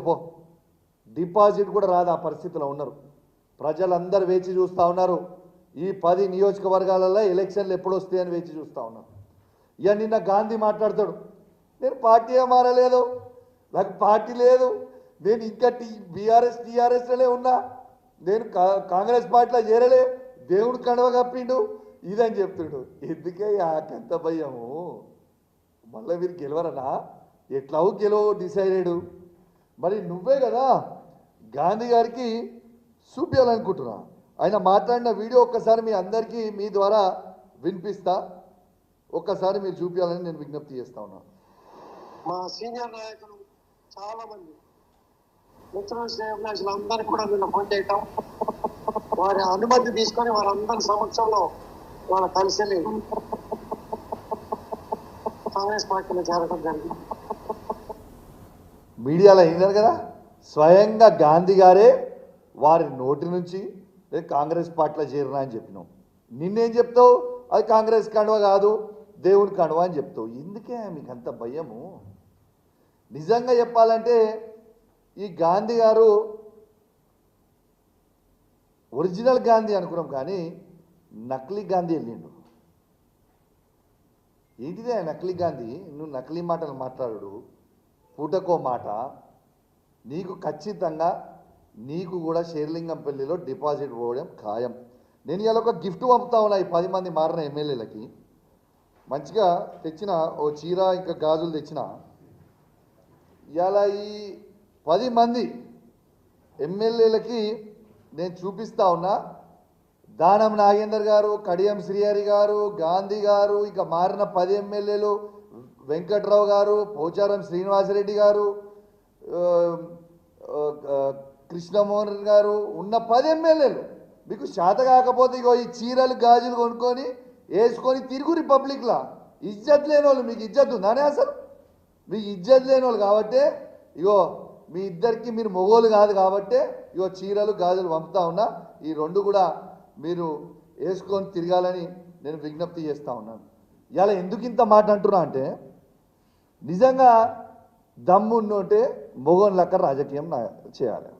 పో డిపాజిట్ కూడా రాదు ఆ పరిస్థితిలో ఉన్నారు. ప్రజలందరూ వేచి చూస్తూ ఉన్నారు. ఈ పది నియోజకవర్గాలలో ఎలక్షన్లు ఎప్పుడు వస్తాయని వేచి చూస్తూ ఉన్నారు. ఇక నిన్న గాంధీ మాట్లాడతాడు. నేను పార్టీ మారలేదు. నాకు పార్టీ లేదు. నేను ఇంకా టీ బీఆర్ఎస్ టీఆర్ఎస్లోనే ఉన్నా. నేను కా- కాంగ్రెస్ పార్టీలో చేరలే. దేవుడు కడవ కప్పిండు. ఇదని చెప్తుండు. ఎందుకే ఆకంత భయము? మళ్ళీ మీరు గెలవరనా? ఎట్లావు గెలవ డిసైడెడు మరి నువ్వే కదా గాంధీ గారికి చూపించాలనుకుంటున్నా ఆయన మాట్లాడిన వీడియో ఒక్కసారి మీ అందరికీ మీ ద్వారా వినిపిస్తా. ఒక్కసారి మీరు చూపించాలని నేను విజ్ఞప్తి చేస్తా ఉన్నా. మా సీనియర్ నాయకులు చాలా మంది మిత్రులు అందరికీ కూడా నిన్న ఫోన్ చేయటం. వారి అనుమతి తీసుకొని వారందరి సమక్షంలో వాళ్ళ కలిసి వెళ్ళి కాంగ్రెస్ పార్టీలో చేరడం జరిగింది. మీడియాలో అయినారు కదా? స్వయంగా గాంధీ గారే వారి నోటి నుంచి కాంగ్రెస్ పార్టీలో చేరినా అని చెప్పినాం. నిన్నేం చెప్తావు? అది కాంగ్రెస్ కండువ కాదు దేవుని కండువ అని చెప్తావు. ఎందుకే మీకు అంత భయము? నిజంగా చెప్పాలంటే ఈ గాంధీ గారు ఒరిజినల్ గాంధీ అనుకున్నాం కానీ నకిలీ గాంధీ వెళ్ళిండు. ఏంటిదే నకిలీ గాంధీ? నువ్వు నకిలీ మాటలు మాట్లాడు పూటకో మాట నీకు ఖచ్చితంగా నీకు కూడా షేర్లింగంపల్లిలో డిపాజిట్ పోవడం ఖాయం. నేను ఇలా ఒక గిఫ్ట్ పంపుతా ఉన్నా ఈ పది మంది మారిన ఎమ్మెల్యేలకి. మంచిగా తెచ్చిన ఓ చీర ఇంకా గాజులు తెచ్చిన. ఇలా ఈ పది మంది ఎమ్మెల్యేలకి నేను చూపిస్తా ఉన్నా. దానం నాగేందర్ గారు కడియం శ్రీహరి గారు గాంధీ గారు ఇక మారిన పది ఎమ్మెల్యేలు వెంకట్రావు గారు పోచారం శ్రీనివాసరెడ్డి గారు కృష్ణమోహన్ గారు ఉన్న పది ఎమ్మెల్యేలు. మీకు శాత కాకపోతే ఇగో ఈ చీరలు గాజులు కొనుక్కొని వేసుకొని తిరుగు రిపబ్లిక్లా. ఇజ్జత్ లేని వాళ్ళు మీకు ఇజ్జత్ ఉందానే అసలు? మీకు ఇజ్జత్ లేని వాళ్ళు కాబట్టే ఇగో మీ ఇద్దరికి మీరు మొగోలు కాదు కాబట్టే ఇగో చీరలు గాజులు పంపుతా ఉన్నా. ఈ రెండు కూడా మీరు వేసుకొని తిరగాలని నేను విజ్ఞప్తి చేస్తూ ఉన్నాను. ఇలా ఎందుకు ఇంత మాట అంటున్నా అంటే నిజంగా దమ్మున్నోటే మొగోన్ లెక్క రాజకీయం చేయాలి.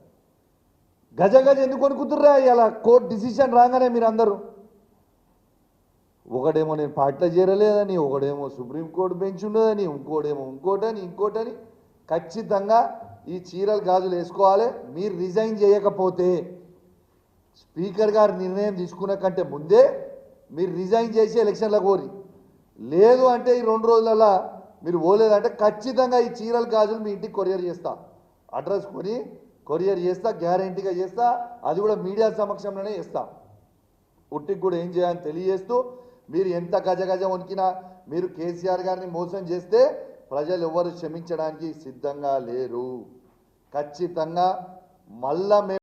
గజ గజ ఎందుకు అనుకుంటుర్రా ఇలా కోర్టు డిసిషన్ రాగానే మీరు అందరూ ఒకడేమో నేను పార్టీలో చేరలేదని ఒకడేమో సుప్రీంకోర్టు బెంచ్ ఉన్నదని ఇంకోటేమో ఇంకోటని ఇంకోటని ఖచ్చితంగా ఈ చీరలు గాజులు వేసుకోవాలి. మీరు రిజైన్ చేయకపోతే స్పీకర్ గారు నిర్ణయం తీసుకున్న కంటే ముందే మీరు రిజైన్ చేసి ఎలక్షన్లకు కోరి లేదు అంటే ఈ రెండు రోజులలో మీరు పోలేదంటే ఖచ్చితంగా ఈ చీరలు గాజులు మీ ఇంటికి కొరియర్ చేస్తా. అడ్రస్ కొని కొరియర్ చేస్తా గ్యారంటీగా చేస్తా అది కూడా మీడియా సమక్షంలోనే చేస్తా. ఉట్టికి కూడా ఏం చేయాలని తెలియజేస్తూ మీరు ఎంత గజ గజ వణికినా మీరు కేసీఆర్ గారిని మోసం చేస్తే ప్రజలు ఎవరు క్షమించడానికి సిద్ధంగా లేరు. ఖచ్చితంగా మళ్ళా మేము